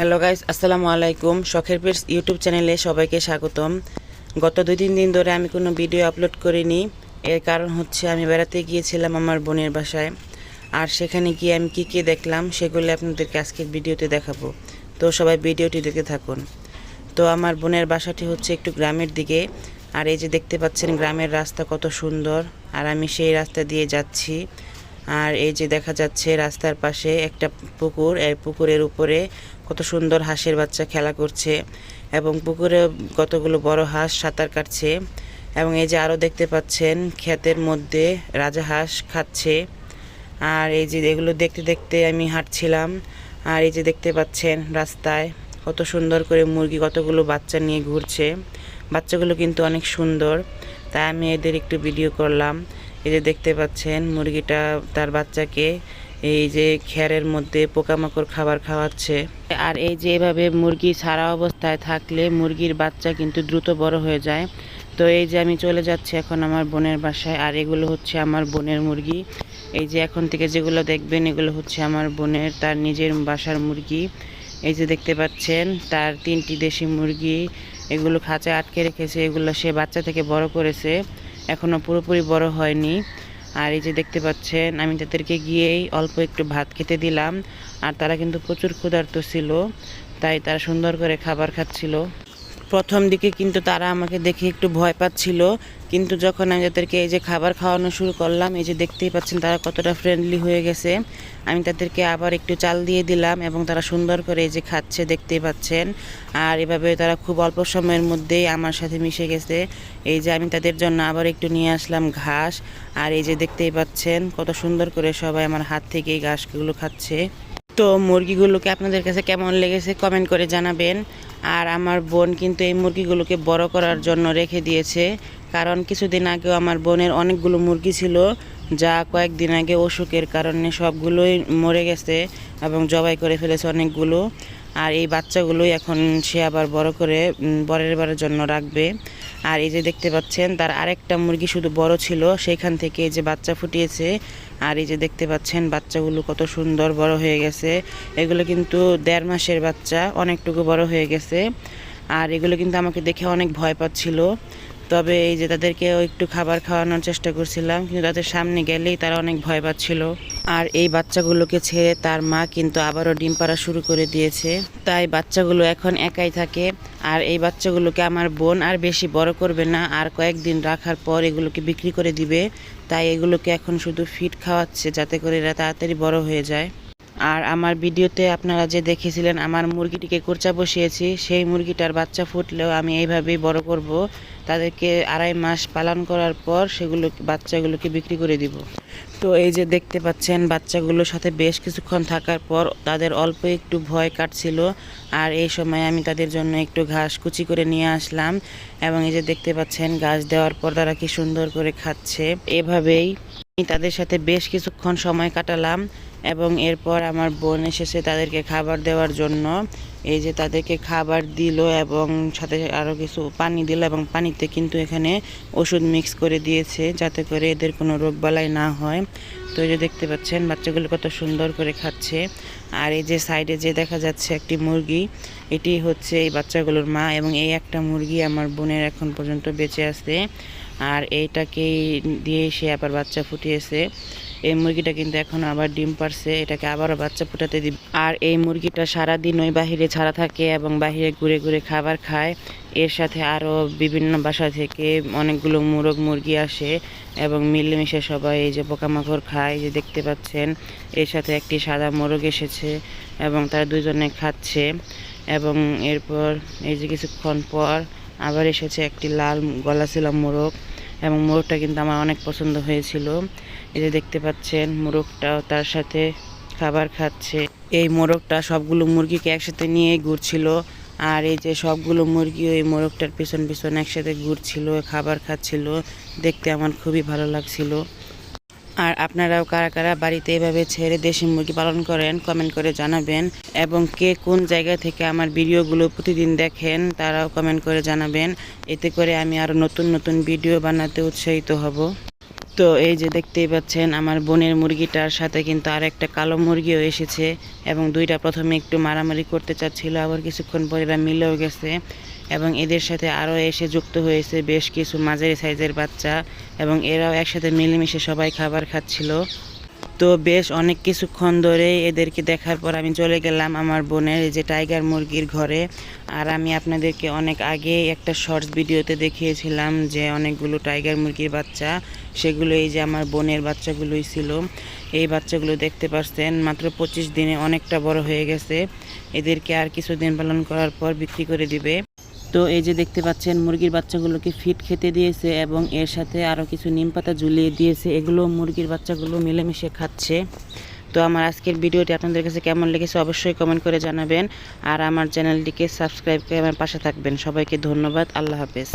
Hello guys আসসালামু আলাইকুম শখের পেটস ইউটিউব চ্যানেলে সবাইকে স্বাগতম। গত দুই, তিন দিন ধরে আমি কোনো ভিডিও আপলোড করিনি। এর কারণ হচ্ছে আমি বেড়াতে গিয়েছিলাম আমার বোনের বাসায়। আর সেখানে গিয়ে আমি কী কী দেখলাম সেগুলো আপনাদেরকে আজকের ভিডিওতে দেখাবো। তো সবাই ভিডিওটি দেখে থাকুন। তো আমার বোনের বাসাটি হচ্ছে একটু গ্রামের দিকে। আর এই যে দেখতে পাচ্ছেন গ্রামের রাস্তা কত সুন্দর। আর আমি সেই রাস্তা দিয়ে যাচ্ছি। আর এই যে দেখা যাচ্ছে রাস্তার পাশে একটা পুকুর। এই পুকুরের উপরে কত সুন্দর হাঁসের বাচ্চা খেলা করছে এবং পুকুরে কতগুলো বড় হাঁস সাঁতার কাটছে এবং এই যে আরও দেখতে পাচ্ছেন ক্ষেতের মধ্যে রাজাহাঁস খাচ্ছে। আর এই যে এগুলো দেখতে দেখতে আমি হাঁটছিলাম। আর এই যে দেখতে পাচ্ছেন রাস্তায় কত সুন্দর করে মুরগি কতগুলো বাচ্চা নিয়ে ঘুরছে। বাচ্চাগুলো কিন্তু অনেক সুন্দর। তাই আমি এদের একটু ভিডিও করলাম। এই যে দেখতে পাচ্ছেন মুরগিটা তার বাচ্চাকে এই যে খ্যারের মধ্যে পোকামাকড় খাবার খাওয়াচ্ছে। আর এই যে এভাবে মুরগি ছাড়া অবস্থায় থাকলে মুরগির বাচ্চা কিন্তু দ্রুত বড় হয়ে যায়। তো এই যে আমি চলে যাচ্ছি এখন আমার বোনের বাসায়, আর এগুলো হচ্ছে আমার বোনের মুরগি। এই যে এখন থেকে যেগুলো দেখবেন, এগুলো হচ্ছে আমার বোনের, তার নিজের বাসার মুরগি। এই যে দেখতে পাচ্ছেন, তার তিনটি দেশি মুরগি, এগুলো খাঁচায় আটকে রেখেছে, এগুলো সে বাচ্চা থেকে বড় করেছে। এখনও পুরোপুরি বড় হয়নি। আর এই যে দেখতে পাচ্ছেন, আমি তাদেরকে গিয়েই অল্প একটু ভাত খেতে দিলাম। আর তারা কিন্তু প্রচুর ক্ষুধার্ত ছিল, তাই তারা সুন্দর করে খাবার খাচ্ছিল। প্রথম দিকে কিন্তু তারা আমাকে দেখে একটু ভয় পাচ্ছিল। কিন্তু যখন আমি তাদেরকে এই যে খাবার খাওয়ানো শুরু করলাম, এই যে দেখতেই পাচ্ছেন তারা কতটা ফ্রেন্ডলি হয়ে গেছে। আমি তাদেরকে আবার একটু চাল দিয়ে দিলাম এবং তারা সুন্দর করে এই যে খাচ্ছে, দেখতেই পাচ্ছেন। আর এভাবে তারা খুব অল্প সময়ের মধ্যেই আমার সাথে মিশে গেছে। এই যে আমি তাদের জন্য আবার একটু নিয়ে আসলাম ঘাস। আর এই যে দেখতেই পাচ্ছেন কত সুন্দর করে সবাই আমার হাত থেকে এই ঘাসগুলো খাচ্ছে। তো মুরগিগুলোকে আপনাদের কাছে কেমন লেগেছে কমেন্ট করে জানাবেন। আর আমার বোন কিন্তু এই মুরগিগুলোকে বড় করার জন্য রেখে দিয়েছে। কারণ কিছুদিন আগেও আমার বোনের অনেকগুলো মুরগি ছিল, যা কয়েকদিন আগে অসুখের কারণে সবগুলোই মরে গেছে এবং জবাই করে ফেলেছে অনেকগুলো। আর এই বাচ্চাগুলো এখন সে আবার বড় করে বরের বারের জন্য রাখবে। আর এই যে দেখতে পাচ্ছেন, তার আরেকটা মুরগি শুধু বড় ছিল, সেইখান থেকে এই যে বাচ্চা ফুটিয়েছে। আর এই যে দেখতে পাচ্ছেন, বাচ্চাগুলো কত সুন্দর বড় হয়ে গেছে। এগুলো কিন্তু দেড় মাসের বাচ্চা, অনেকটুকু বড় হয়ে গেছে। আর এগুলো কিন্তু আমাকে দেখে অনেক ভয় পাচ্ছিল। তবে এই যে তাদেরকে একটু খাবার খাওয়ানোর চেষ্টা করছিলাম, কিন্তু তাদের সামনে গেলেই তারা অনেক ভয় পাচ্ছিল। আর এই বাচ্চাগুলোকে ছেড়ে তার মা কিন্তু আবারও ডিম পাড়া শুরু করে দিয়েছে। তাই বাচ্চাগুলো এখন একাই থাকে। আর এই বাচ্চাগুলোকে আমার বোন আর বেশি বড় করবে না। আর কয়েকদিন রাখার পর এগুলোকে বিক্রি করে দিবে। তাই এগুলোকে এখন শুধু ফিট খাওয়াচ্ছে, যাতে করে এরা তাড়াতাড়ি বড় হয়ে যায়। আর আমার ভিডিওতে আপনারা যে দেখেছিলেন, আমার মুরগিটিকে কোরচা বসিয়েছি, সেই মুরগিটার বাচ্চা ফুটলেও আমি এইভাবেই বড় করব। তাদেরকে আড়াই মাস পালন করার পর সেগুলো, বাচ্চাগুলোকে বিক্রি করে দিব। তো এই যে দেখতে পাচ্ছেন, বাচ্চাগুলোর সাথে বেশ কিছুক্ষণ থাকার পর তাদের অল্প একটু ভয় কাটছিল। আর এই সময় আমি তাদের জন্য একটু ঘাস কুচি করে নিয়ে আসলাম। এবং এই যে দেখতে পাচ্ছেন ঘাস দেওয়ার পর তারা কি সুন্দর করে খাচ্ছে। এভাবেই আমি তাদের সাথে বেশ কিছুক্ষণ সময় কাটালাম। এবং এরপর আমার বোন এসেছে তাদেরকে খাবার দেওয়ার জন্য। এই যে তাদেরকে খাবার দিল এবং সাথে আরও কিছু পানি দিল এবং পানিতে কিন্তু এখানে ওষুধ মিক্স করে দিয়েছে যাতে করে এদের কোনো রোগবালাই না হয়। তো এই যে দেখতে পাচ্ছেন, বাচ্চাগুলো কত সুন্দর করে খাচ্ছে। আর এই যে সাইডে যে দেখা যাচ্ছে একটি মুরগি, এটি হচ্ছে এই বাচ্চাগুলোর মা এবং এই একটা মুরগি আমার বোনের এখন পর্যন্ত বেঁচে আছে। আর এইটাকেই দিয়ে সে আবার বাচ্চা ফুটিয়েছে। এই মুরগিটা কিন্তু এখন আবার ডিম পারছে, এটাকে আবারও বাচ্চা ফুটাতে দিবে। আর এই মুরগিটা সারাদিন ওই বাহিরে ছাড়া থাকে এবং বাহিরে ঘুরে ঘুরে খাবার খায়। এর সাথে আরও বিভিন্ন বাসা থেকে অনেকগুলো মুরগ মুরগি আসে এবং মিলেমিশে সবাই এই যে পোকামাকড় খায় যে দেখতে পাচ্ছেন, এর সাথে একটি সাদা মোরগ এসেছে এবং তারা দুজনে খাচ্ছে এবং এরপর এই যে কিছুক্ষণ পর আবার এসেছে একটি লাল গলা ছিল মোরগ। এবং মোরগটা কিন্তু আমার অনেক পছন্দ হয়েছিল। এই যে দেখতে পাচ্ছেন, মোরগটাও তার সাথে খাবার খাচ্ছে। এই মোরগটা সবগুলো মুরগিকে একসাথে নিয়ে ঘুরছিল। আর এই যে সবগুলো মুরগি ওই মোরগটার পিছন পিছন একসাথে ঘুরছিল, খাবার খাচ্ছিল। দেখতে আমার খুবই ভালো লাগছিল। আর আপনারাও কারা কারা বাড়িতে এভাবে ছেড়ে দেশি মুরগি পালন করেন কমেন্ট করে জানাবেন। এবং কে কোন জায়গা থেকে আমার ভিডিওগুলো প্রতিদিন দেখেন, তারাও কমেন্ট করে জানাবেন। এতে করে আমি আরও নতুন নতুন ভিডিও বানাতে উৎসাহিত হব। তো এই যে দেখতেই পাচ্ছেন, আমার বোনের মুরগিটার সাথে কিন্তু আর একটা কালো মুরগিও এসেছে এবং দুইটা প্রথমে একটু মারামারি করতে চাচ্ছিল, আবার কিছুক্ষণ পরে মিলেও গেছে। এবং এদের সাথে আরও এসে যুক্ত হয়েছে বেশ কিছু মাঝারি সাইজের বাচ্চা এবং এরাও একসাথে মিলেমিশে সবাই খাবার খাচ্ছিল। তো বেশ অনেক কিছুক্ষণ ধরে এদেরকে দেখার পর আমি চলে গেলাম আমার বোনের যে টাইগার মুরগির ঘরে। আর আমি আপনাদেরকে অনেক আগে একটা শর্টস ভিডিওতে দেখিয়েছিলাম যে অনেকগুলো টাইগার মুরগির বাচ্চা সেগুলো এই যে আমার বোনের বাচ্চাগুলোই ছিল। এই বাচ্চাগুলো দেখতে পাচ্ছেন, মাত্র পঁচিশ দিনে অনেকটা বড় হয়ে গেছে। এদেরকে আর কিছুদিন পালন করার পর বিক্রি করে দিবে। তো এই যে দেখতে পাচ্ছেন, মুরগির বাচ্চাগুলোকে ফিট খেতে দিয়েছে এবং এর সাথে আরও কিছু নিম পাতা ঝুলিয়ে দিয়েছে। এগুলো মুরগির বাচ্চাগুলো মিলেমিশে খাচ্ছে। তো আমার আজকের ভিডিওটি আপনাদের কাছে কেমন লেগেছে অবশ্যই কমেন্ট করে জানাবেন। আর আমার চ্যানেলটিকে সাবস্ক্রাইব করে আমার পাশে থাকবেন। সবাইকে ধন্যবাদ। আল্লাহ হাফেজ।